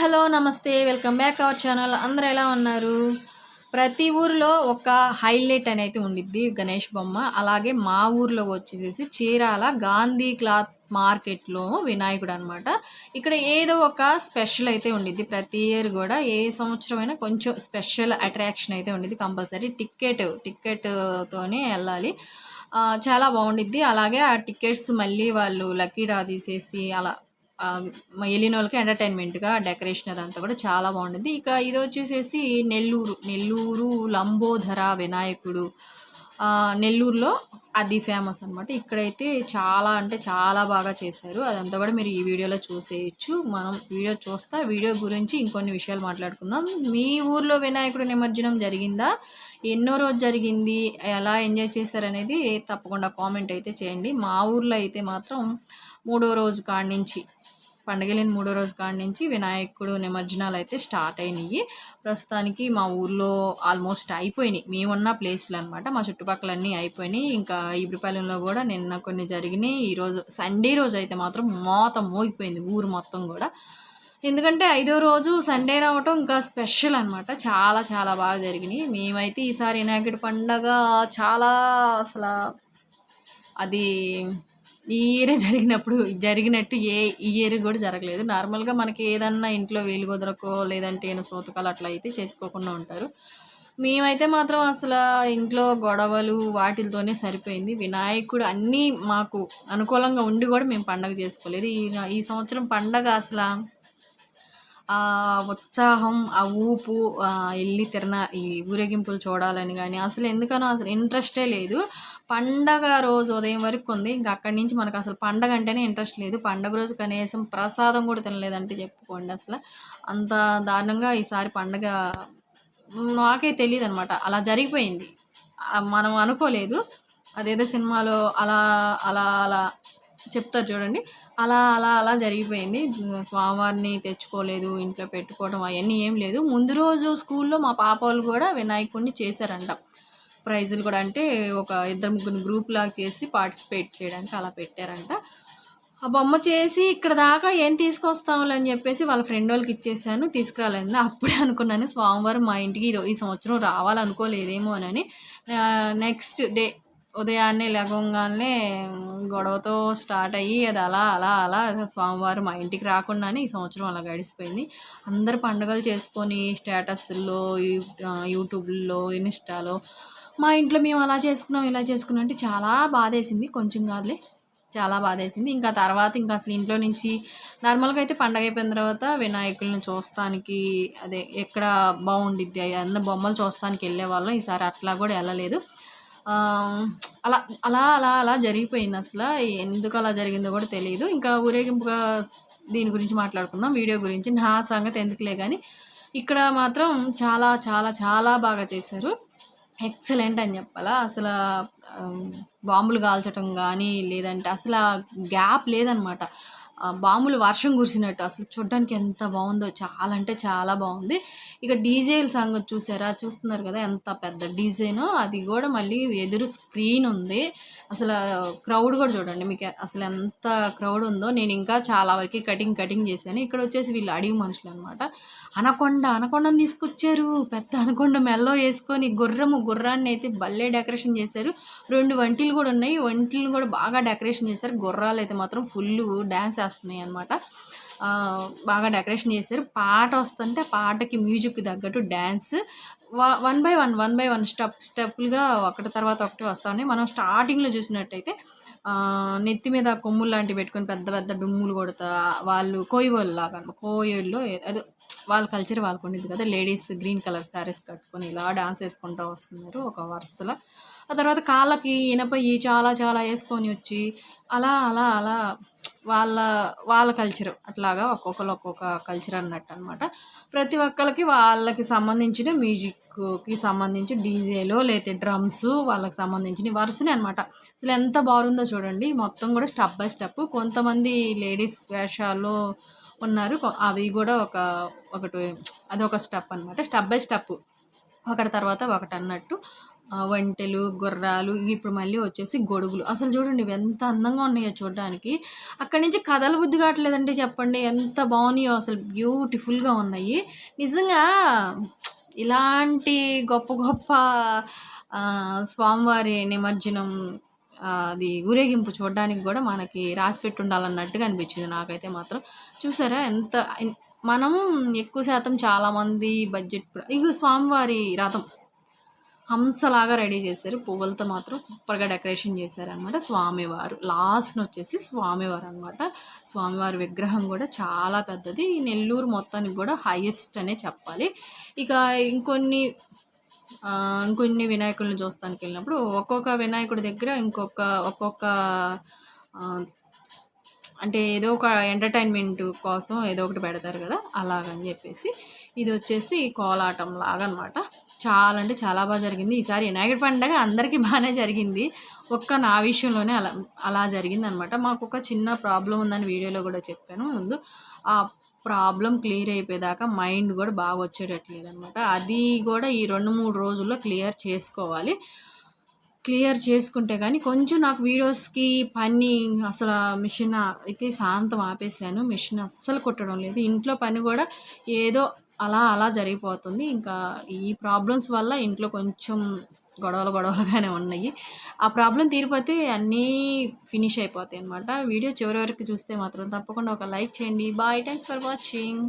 Hello నమస్తే. Welcome back our channel. అందరు ఎలా ఉన్నారు? ప్రతి ఊరిలో ఒక హైలైట్ అనేది ఉండిద్ది గణేష్ బొమ్మ. అలాగే మా ఊర్లో వచ్చేసేసి చీరాల గాంధీ క్లాత్ మార్కెట్లో వినాయకుడు అనమాట ఇక్కడ ఏదో ఒక స్పెషల్ అయితే ఉండిద్ది. ప్రతి ఇయర్ కూడా ఏ సంవత్సరమైనా కొంచెం స్పెషల్ అట్రాక్షన్ అయితే ఉండిద్ది కంపల్సరీ. టికెట్ టికెట్తోనే వెళ్ళాలి. చాలా బాగుండిద్ది. అలాగే ఆ టికెట్స్ మళ్ళీ వాళ్ళు లక్కీ డ్రా తీసేసి అలా వెళ్ళిన వాళ్ళకి ఎంటర్టైన్మెంట్గా డెకరేషన్ అదంతా కూడా చాలా బాగుంటుంది ఇక ఇది వచ్చేసేసి నెల్లూరు నెల్లూరు లంబోధర వినాయకుడు. నెల్లూరులో అది ఫేమస్ అనమాట ఇక్కడైతే చాలా అంటే చాలా బాగా చేశారు. అదంతా కూడా మీరు ఈ వీడియోలో చూసేయచ్చు. మనం వీడియో చూస్తా వీడియో గురించి ఇంకొన్ని విషయాలు మాట్లాడుకుందాం. మీ ఊర్లో వినాయకుడు నిమజ్జనం జరిగిందా? ఎన్నో రోజు జరిగింది? ఎలా ఎంజాయ్ చేశారనేది తప్పకుండా కామెంట్ అయితే చేయండి. మా ఊర్లో అయితే మాత్రం మూడో రోజు కాడి నుంచి పండగలేని మూడో రోజు కాడి నుంచి వినాయకుడు నిమజ్జనాలు అయితే స్టార్ట్ అయినాయి ప్రస్తుతానికి మా ఊర్లో ఆల్మోస్ట్ అయిపోయినాయి. మేమున్న ప్లేస్లు అనమాట మా చుట్టుపక్కలన్నీ అయిపోయినాయి. ఇంకా ఇబ్రిపాలెంలో కూడా నిన్న కొన్ని జరిగినాయి. ఈరోజు సండే రోజు అయితే మాత్రం మోత మోగిపోయింది ఊరు మొత్తం కూడా. ఎందుకంటే ఐదో రోజు సండే రావటం ఇంకా స్పెషల్ అనమాట చాలా చాలా బాగా జరిగినాయి. మేమైతే ఈసారి వినాయకుడి పండగ చాలా అసలు అది ఈ ఇయరే జరిగినప్పుడు జరిగినట్టు ఏ ఈ ఇయర్ కూడా జరగలేదు. నార్మల్గా మనకి ఏదన్నా ఇంట్లో వేలు కుదరకో లేదంటే ఏమైనా సోతకాలు అట్లా అయితే చేసుకోకుండా ఉంటారు. మేమైతే మాత్రం అసలు ఇంట్లో గొడవలు వాటితోనే సరిపోయింది. వినాయకుడు అన్నీ మాకు అనుకూలంగా ఉండి కూడా మేము పండగ చేసుకోలేదు. ఈ ఈ సంవత్సరం పండగ అసలు ఆ ఉత్సాహం ఆ ఊపు వెళ్ళి తిరణ ఈ ఊరేగింపులు చూడాలని కానీ అసలు ఎందుకనో అసలు ఇంట్రెస్టే లేదు. పండగ రోజు ఉదయం వరకు ఉంది. ఇంకా అక్కడి నుంచి మనకు అసలు పండగ అంటేనే ఇంట్రెస్ట్ లేదు. పండగ రోజు కనీసం ప్రసాదం కూడా తినలేదంటే చెప్పుకోండి అసలు. అంత దారుణంగా ఈసారి పండగ నాకే తెలియదు అనమాట అలా జరిగిపోయింది. మనం అనుకోలేదు. అదేదో సినిమాలో అలా అలా అలా చెప్తారు చూడండి. అలా అలా అలా జరిగిపోయింది. స్వామివారిని తెచ్చుకోలేదు ఇంట్లో పెట్టుకోవడం అవన్నీ ఏం లేదు. ముందు రోజు స్కూల్లో మా పాప వాళ్ళు కూడా వినాయకుడిని చేశారంట. ప్రైజులు కూడా అంటే ఒక ఇద్దరు ముగ్గురు గ్రూప్ లాగా చేసి పార్టిసిపేట్ చేయడానికి అలా పెట్టారంట. ఆ బొమ్మ చేసి ఇక్కడ దాకా ఏం తీసుకొస్తాములే అని చెప్పేసి వాళ్ళ ఫ్రెండ్ వాళ్ళకి ఇచ్చేసాను తీసుకురాలేదు అప్పుడే అనుకున్నాను స్వామివారం మా ఇంటికి ఈ ఈ సంవత్సరం రావాలనుకోలేదేమో అని. నెక్స్ట్ డే ఉదయాన్నే లేవగానే గొడవతో స్టార్ట్ అయ్యి అది అలా అలా అలా స్వామివారు మా ఇంటికి రాకుండానే ఈ సంవత్సరం అలా గడిచిపోయింది. అందరు పండుగలు చేసుకొని స్టేటస్లో యూట్యూబ్లో ఇన్స్టాలో మా ఇంట్లో మేము అలా చేసుకున్నాం ఇలా చేసుకున్నాం అంటే చాలా బాధేసింది. కొంచెం కాదులే చాలా బాధేసింది. ఇంకా తర్వాత ఇంకా అసలు ఇంట్లో నుంచి నార్మల్గా అయితే పండగ అయిపోయిన తర్వాత వినాయకులను చూస్తానికి అదే ఎక్కడ బాగుండిద్ది. అన్న బొమ్మలు చూస్తానికి వెళ్ళేవాళ్ళం. ఈసారి అట్లా కూడా వెళ్ళలేదు. అలా అలా అలా అలా జరిగిపోయింది అసలు. ఎందుకు అలా జరిగిందో కూడా తెలియదు ఇంకా ఊరేగింపుగా దీని గురించి మాట్లాడుకుందాం. వీడియో గురించి నా సంగతి ఎందుకులే కానీ ఇక్కడ మాత్రం చాలా చాలా చాలా బాగా చేశారు. ఎక్సలెంట్ అని చెప్పాలా. అసలు బాంబులు కాల్చటం కానీ లేదంటే అసలు గ్యాప్ లేదనమాట. ఆ వర్షం కురిసినట్టు. అసలు చూడడానికి ఎంత బాగుందో చాలా అంటే చాలా బాగుంది. ఇక డీజేల సాంగ్ చూసారా? చూస్తున్నారు కదా ఎంత పెద్ద డీజేనో. అది కూడా మళ్ళీ ఎదురు స్క్రీన్ ఉంది. అసలు క్రౌడ్ కూడా చూడండి మీకు అసలు ఎంత క్రౌడ్ ఉందో. నేను ఇంకా చాలా వరకు కటింగ్ కటింగ్ చేశాను. ఇక్కడ వచ్చేసి వీళ్ళు అడిగి మనుషులు అనమాట అనకొండ అనకొండను తీసుకొచ్చారు. పెద్ద అనకొండ మెల్లో వేసుకొని గుర్రము గుర్రాన్ని అయితే భలే డెకరేషన్ చేశారు. రెండు వంటిలు కూడా ఉన్నాయి. వంటిలు కూడా బాగా డెకరేషన్ చేశారు. గుర్రాలు అయితే మాత్రం ఫుల్ డ్యాన్స్ వేస్తున్నాయి అనమాట బాగా డెకరేషన్ చేశారు. పాట వస్తుంటే పాటకి మ్యూజిక్ తగ్గట్టు dance one by one one by one step స్టెప్లుగా ఒకటి తర్వాత ఒకటి వస్తూ ఉన్నాయి. మనం స్టార్టింగ్లో చూసినట్టయితే నెత్తి మీద కొమ్ములు లాంటివి పెట్టుకొని పెద్ద పెద్ద డుమ్ములు కొడతా వాళ్ళు కోయివాళ్ళు లాగా కోయోళ్ళు కోయిల్లో అదే వాళ్ళ కల్చర్ వాళ్ళకు ఉండేది కదా. లేడీస్ గ్రీన్ కలర్ శారీస్ కట్టుకొని ఇలా డాన్స్ వేసుకుంటూ వస్తున్నారు ఒక వరుసలో. ఆ తర్వాత కాళ్ళకి ఇనపయ్యి చాలా చాలా వేసుకొని వచ్చి అలా అలా అలా వాళ్ళ వాళ్ళ కల్చర్ అట్లాగా ఒక్కొక్కరు ఒక్కొక్క కల్చర్ అన్నట్టు అనమాట ప్రతి ఒక్కరికి వాళ్ళకి సంబంధించిన మ్యూజిక్కి సంబంధించి డీజేలో లేకపోతే డ్రమ్స్ వాళ్ళకి సంబంధించిన వరుసనే అనమాట అసలు ఎంత బాగుందో చూడండి. మొత్తం కూడా స్టెప్ బై స్టెప్ కొంతమంది లేడీస్ వేషాల్లో ఉన్నారు. అవి కూడా ఒక ఒకటి అది ఒక స్టెప్ అనమాట స్టెప్ బై స్టెప్ ఒకటి తర్వాత ఒకటి అన్నట్టు వంటెలు గుర్రాలు ఇప్పుడు మళ్ళీ వచ్చేసి గొడుగులు. అసలు చూడండి ఇవి ఎంత అందంగా ఉన్నాయో చూడడానికి. అక్కడి నుంచి కథలు బుద్ధి కావట్లేదంటే చెప్పండి. ఎంత బాగున్నాయో అసలు బ్యూటిఫుల్గా ఉన్నాయి. నిజంగా ఇలాంటి గొప్ప గొప్ప స్వామివారి నిమజ్జనం అది ఊరేగింపు చూడడానికి కూడా మనకి రాసి పెట్టి ఉండాలన్నట్టుగా అనిపించింది నాకైతే మాత్రం. చూసారా ఎంత మనం ఎక్కువ శాతం చాలామంది బడ్జెట్ ఇక స్వామివారి రథం. హంసలాగా రెడీ చేశారు. పువ్వులతో మాత్రం సూపర్గా డెకరేషన్ చేశారనమాట స్వామివారు. లాస్ట్ వచ్చేసి స్వామివారు అనమాట స్వామివారి విగ్రహం కూడా చాలా పెద్దది. నెల్లూరు మొత్తానికి కూడా హైయెస్ట్ అనే చెప్పాలి. ఇక ఇంకొన్ని ఇంకొన్ని వినాయకులను చూస్తానికి వెళ్ళినప్పుడు ఒక్కొక్క వినాయకుడి దగ్గర ఇంకొక ఒక్కొక్క అంటే ఏదో ఒక ఎంటర్టైన్మెంట్ కోసం ఏదో ఒకటి పెడతారు కదా అలాగని చెప్పేసి ఇది వచ్చేసి కోలాటం లాగా అనమాట చాలా అంటే చాలా బాగా జరిగింది. ఈసారి వినాయకుడి పండగ అందరికీ బాగానే జరిగింది. ఒక్క నా విషయంలోనే అలా అలా జరిగింది అనమాట మాకు ఒక చిన్న ప్రాబ్లం ఉందని వీడియోలో కూడా చెప్పాను ముందు. ఆ ప్రాబ్లం క్లియర్ అయిపోయేదాకా మైండ్ కూడా బాగా వచ్చేటట్లేదు అనమాట అది కూడా ఈ రెండు మూడు రోజుల్లో క్లియర్ చేసుకోవాలి. క్లియర్ చేసుకుంటే కానీ కొంచెం నాకు వీడియోస్కి పని అసలు మిషన్ అయితే శాంతం ఆపేసాను. మిషన్ అస్సలు కుట్టడం లేదు. ఇంట్లో పని కూడా ఏదో అలా అలా జరిగిపోతుంది. ఇంకా ఈ ప్రాబ్లమ్స్ వల్ల ఇంట్లో కొంచెం గొడవలు గొడవలుగానే ఉన్నాయి. ఆ ప్రాబ్లం తీరిపోతే అన్నీ ఫినిష్ అయిపోతాయి అనమాట వీడియో చివరి వరకు చూస్తే మాత్రం తప్పకుండా ఒక లైక్ చేయండి. Bye thanks for watching.